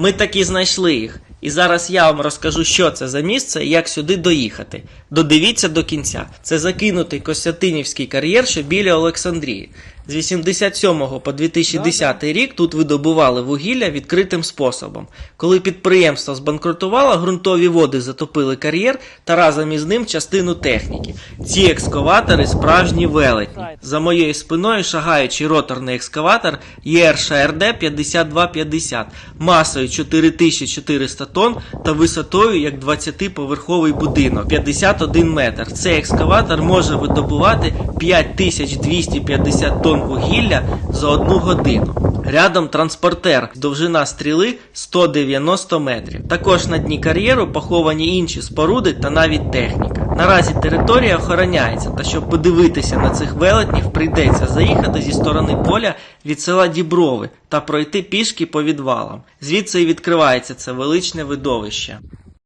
Ми таки знайшли їх. І зараз я вам розкажу, що це за місце і як сюди доїхати. Додивіться до кінця. Це закинутий Костянтинівський кар'єр, що біля Олександрії. З 87 по 2010 рік тут видобували вугілля відкритим способом. Коли підприємство збанкрутувало, ґрунтові води затопили кар'єр та разом із ним частину техніки. Ці екскаватори справжні велетні. За моєю спиною шагаючий роторний екскаватор ЄРШРД 5250 масою 4400 тонн та висотою як 20-поверховий будинок 51 метр. Цей екскаватор може видобувати 5250 тонн вугілля за одну годину. Рядом транспортер, довжина стріли 190 метрів. Також на дні кар'єру поховані інші споруди та навіть техніка. Наразі територія охороняється, та щоб подивитися на цих велетнів, прийдеться заїхати зі сторони поля від села Діброви та пройти пішки по відвалам. Звідси і відкривається це величне видовище.